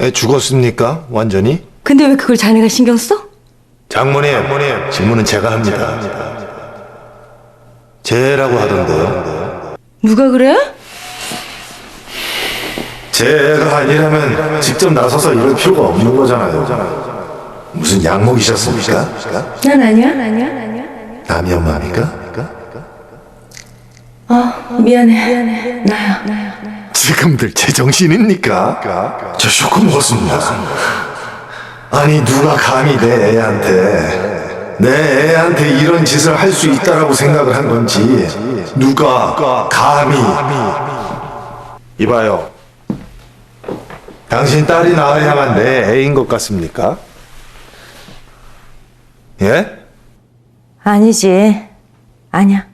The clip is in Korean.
애 죽었습니까? 완전히? 근데 왜 그걸 자네가 신경 써? 장모님, 질문은 제가 합니다. 제라고 하던데요. 누가 그래? 제가 아니라면 직접 나서서 이럴 필요가 없는 거잖아요. 무슨 양목이셨습니까? 난 아니야. 남이 엄마입니까? 어, 미안해. 나야. 나야. 지금들 제정신입니까? 저 쇼크 먹었습니다. 아니 누가 감히 내 애한테 내 애한테 이런 짓을 할 수 있다라고 생각을 한 건지 누가 감히 이봐요. 당신 딸이 낳아야만 내 애인 것 같습니까? 예? 아니지. 아니야.